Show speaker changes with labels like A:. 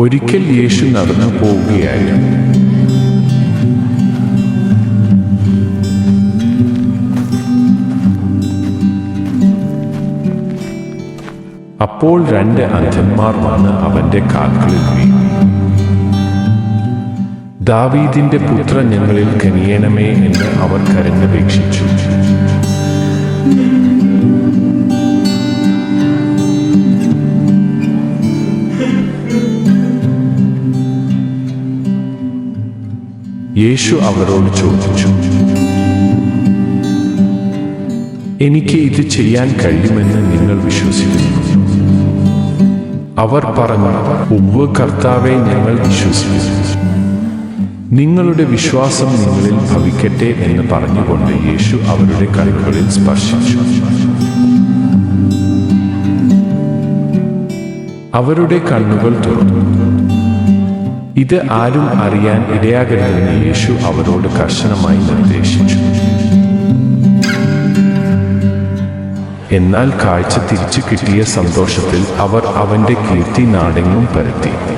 A: ഒരിക്കൽ യേശു നടന്നു പോവുകയായിരുന്നു. അപ്പോൾ രണ്ട് അന്ധന്മാർ വന്ന് അവന്റെ കാക്കളിൽ വീണു. ദാവീദിന്റെ പുത്ര ഞങ്ങളിൽ കനിയണമേ എന്ന് അവർ കരഞ്ഞപേക്ഷിച്ചു. യേശു അവരോട് ചോദിച്ചു എനിക്ക് ഇത് ചെയ്യാൻ കഴിയുമെന്ന് നിങ്ങൾ വിശ്വസിക്കുന്നു? അവർ പറഞ്ഞു ഉവ്വ് കർത്താവെ ഞങ്ങൾ വിശ്വസിക്കുന്നു. നിങ്ങളുടെ വിശ്വാസം നിങ്ങളിൽ ഭവിക്കട്ടെ എന്ന് പറഞ്ഞുകൊണ്ട് യേശു അവരുടെ കൈകളിൽ സ്പർശിച്ചു. അവരുടെ കണ്ണുകൾ തുറന്നു. ഇത് ആരും അറിയാൻ ഇടയാകരുതെന്ന് യേശു അവരോട് കർശനമായി നിർദ്ദേശിച്ചു. എന്നാൽ കാഴ്ച തിരിച്ചു കിട്ടിയ സന്തോഷത്തിൽ അവർ അവന്റെ കീർത്തി നാടെങ്ങും പരത്തി.